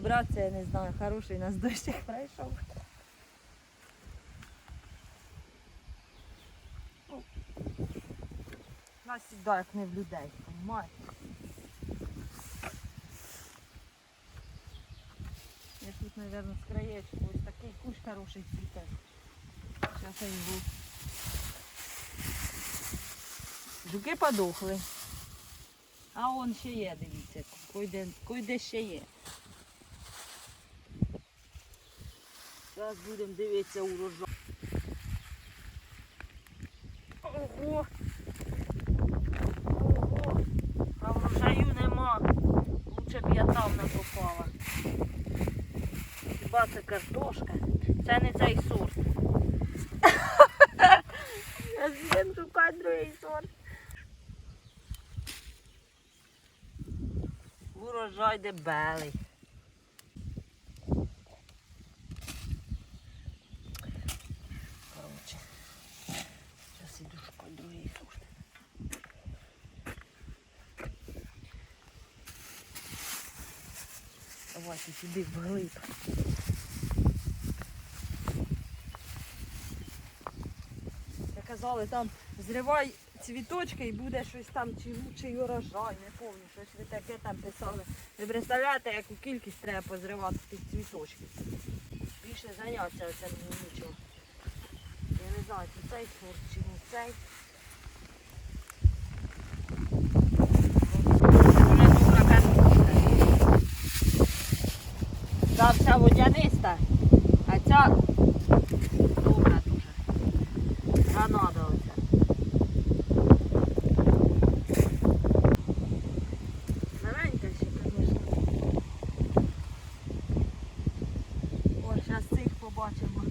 добратися, я не знаю, хороший нас дощик пройшов. Ну, Нас сюди як не в людей, понимаєте? Я тут, мабуть, з краєчку, ось такий кущ хороший цвіте. Зараз я його. Жуки подохли. А он ще є, дивіться, койде, койде ще є. Зараз будемо дивитися урожай. Ого! Ого! А врожаю нема. Лучше б я там не попала. Хіба це картошка? Це не цей сорт. Я будемо шукати другий сорт. Урожай дебелий. Короче, зараз іду шукати другий сорт. Давайте сюди вглиб. Як казали, там зривай цвіточки і буде щось там, чи лучший урожай, не пам'ятаю, щось ви таке там писали. Ви представляєте, яку кількість треба позривати тих цвіточків. Більше заняття оце нічого. Я не знаю, чи цей сорт, чи не цей. Дуже добра картошка. Вся водяниста, а ця добра дуже. Гранада оця. Маленька ще, звісно. О, зараз цих побачимо.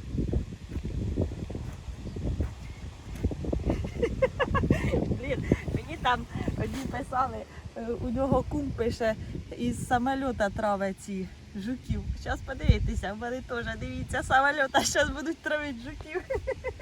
Блін, мені там одні писали, е, у нього кум пише із самольота травить ці жуків. Зараз подивитися, вони теж дивіться самоліта, зараз будуть травити жуків.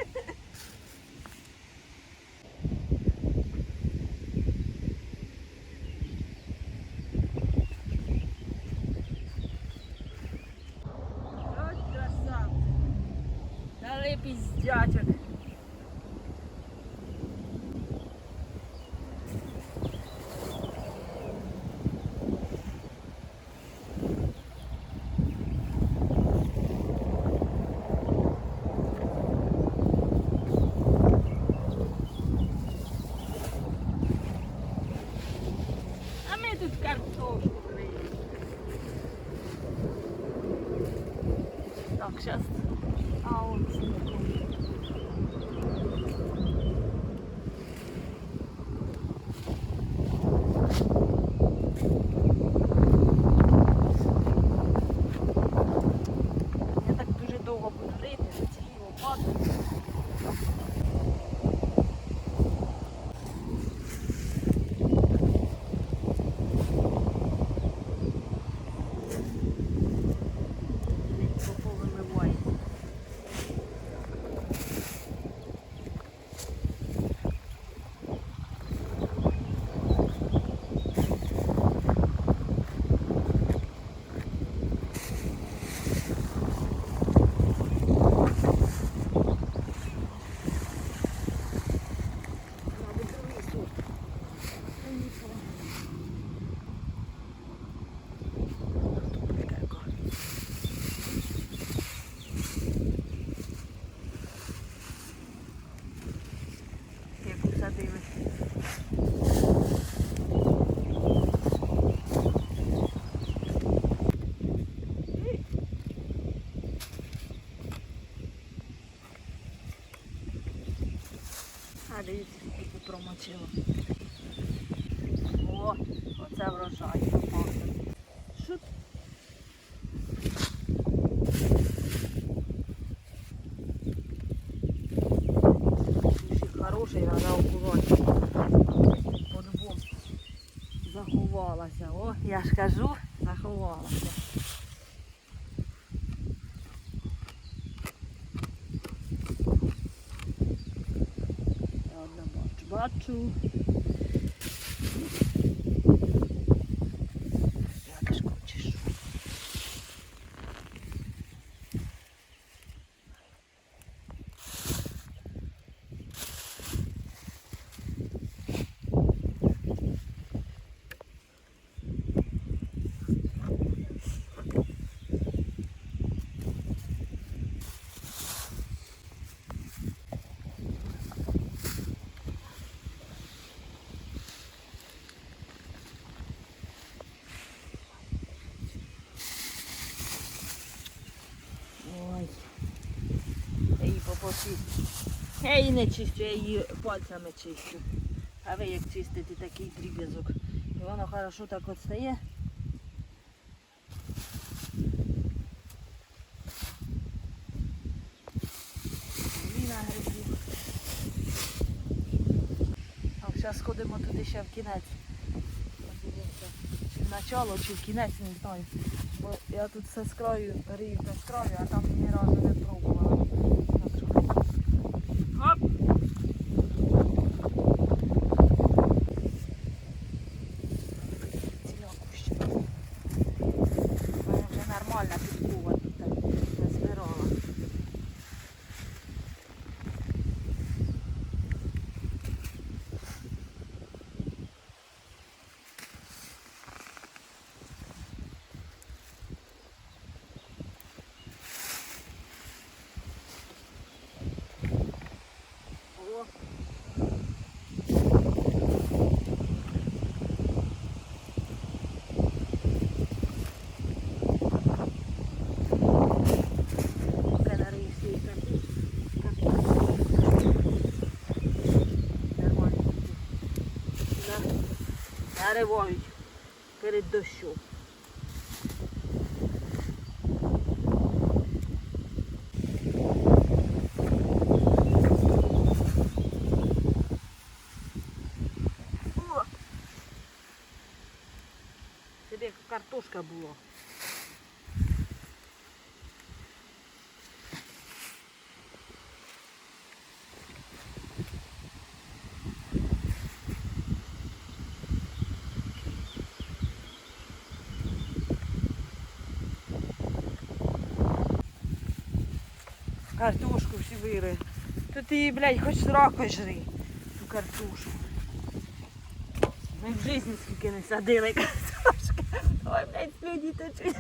дивіться, промочила. О, оце врожай. lot to Я її не чистю, я її пальцями чистю. А ви як чистите такий дріб'язок. І воно хорошо так от стає. Зараз сходимо туди ще в кінець. Чи в начало, чи в кінець, не знаю. Бо я тут все з краю, рию та з а там ні разу не пробувала. Наривають перед дощом. Це як картошка була. Картошку всі вири. Тут її, блядь, хоч срока жри. Ту картошку. Ми в житті скільки не садили картошки. Ой, блядь, слюді течуть.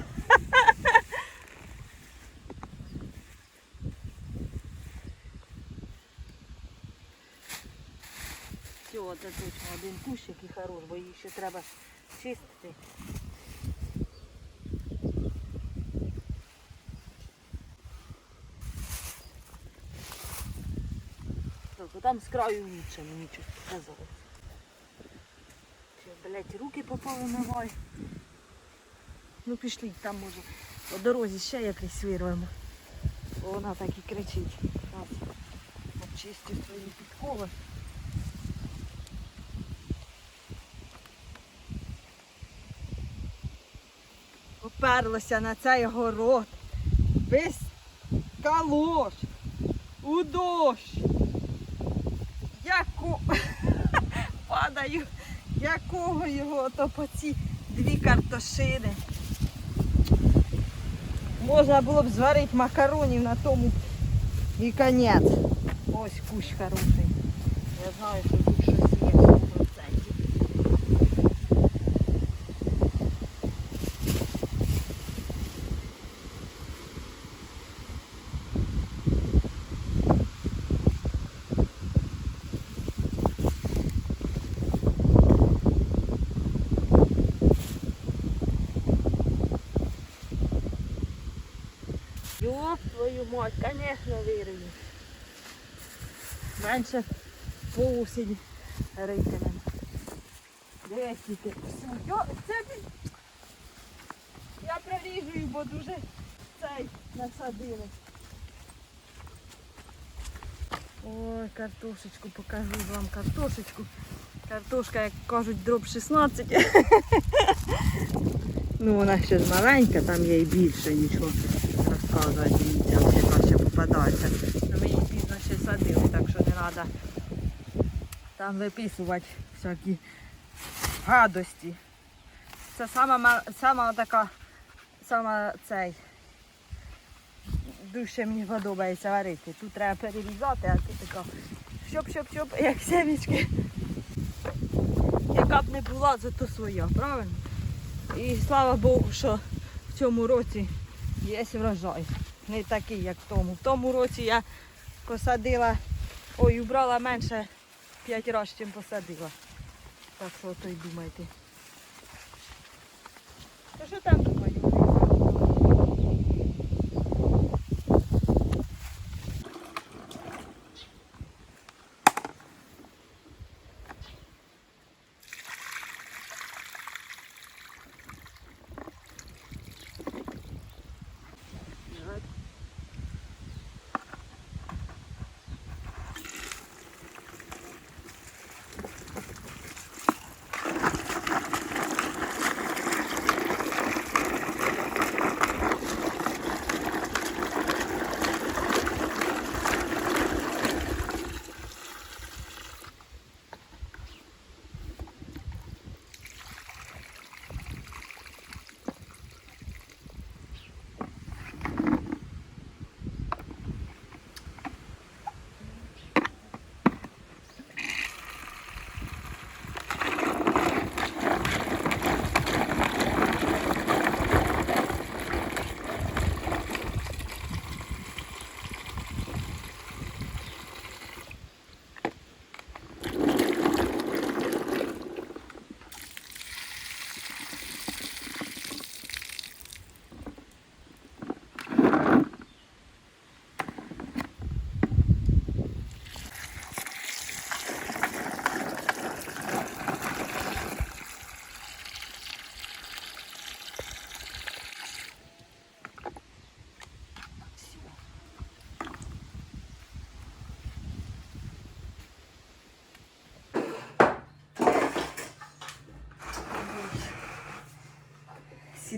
Все, це точно один кущик і хорош, бо її ще треба чистити. Там з краю лучше мені щось показалось. Чи, блядь, руки поповимивай. Ну пішліть, там може по дорозі ще якийсь вирвемо. Вона так і кричить. Раз. Обчистю свої підкови. Поперлося на цей город. Без калош. У дощ. Яку падаю, якого його то по ці дві картошини. Можна було б зварити макаронів на тому і конець. Ось кущ хороший. Я знаю, що Ёб твою мать, конечно, вирую. Менше по осені ритимем. Дивись, тільки все. Йо, це ти- Я проріжую, бо дуже цей насадили. Ой, картошечку, покажу вам картошечку. Картошка, як кажуть, дроб 16. Ну, вона ще ж маленька, там є і більше нічого Розказувати. Дивіться, ось яка ще попадається. Ну, ми її пізно ще садили, так що не треба там виписувати всякі гадості. Це сама, сама така, сама цей. Дуже мені подобається варити. Тут треба перерізати, а тут така щоп-щоп-щоп, як семечки. Яка б не була, зато своя, правильно? І слава Богу, що в цьому році є врожай. Не такий, як в тому. В тому році я посадила, ой, убрала менше 5 разів, чим посадила. Так що то й думайте. То що там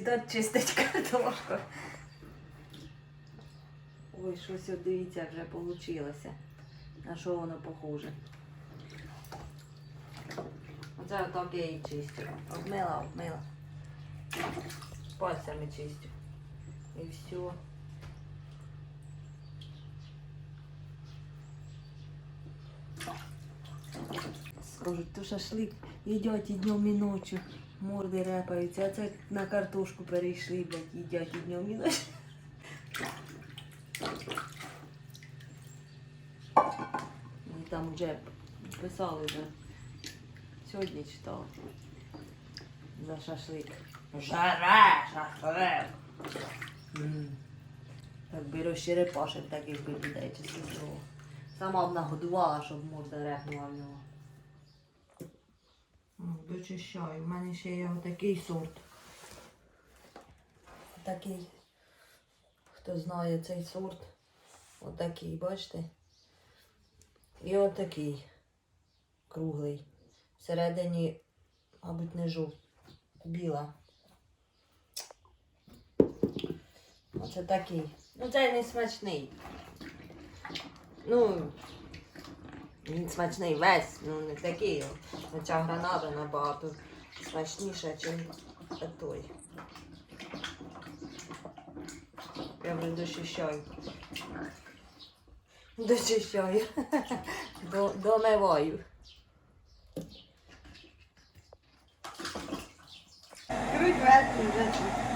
думаю? тут чистить картошку. Ой, щось от дивіться вже вийшло. На що воно похоже? Оце отак я і чистю. Обмила, обмила. Пальцями чистю. І все. Скажуть, то шашлик їдять і днем і ночі. Морди репаються, а це на картошку перейшли, блядь, їдять і днем і ночі. Ми там вже писали вже. Сьогодні читала. За шашлик. Жаре шашлик. М. Так би розчерепашив таких би людей, слово. Сама б нагодувала, щоб морда репнула в нього. Дочищаю. У мене ще є отакий сорт. Такий. Хто знає цей сорт. Отакий, бачите? І отакий. Круглий. Всередині, мабуть, не жовт. Біла. Оце такий. Ну цей не смачний. Ну, він смачний весь, ну не такий. Хоча граната набагато смачніша, ніж той. Я вже дочищаю. Дочищаю. До, домиваю. Круть верхній,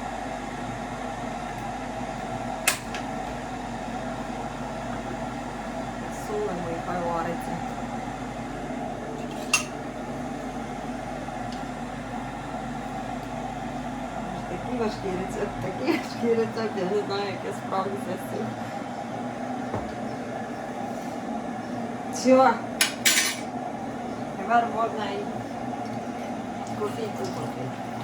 Солимо і хай вариться. Такі важкі рецепти, такі важкі рецепти, я не знаю, як я справлюся з цим. Все. Тепер можна і кофійку попити.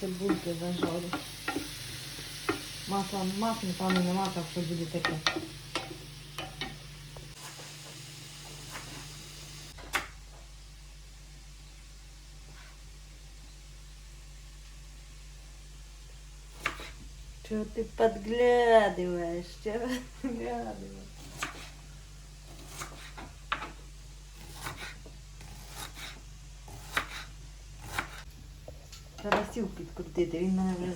цибульки зажарю. Масла нема, сметани нема, так що буде таке. Чего ты подглядываешь? Чего подглядываешь? Стіл підкрутити, він мене вже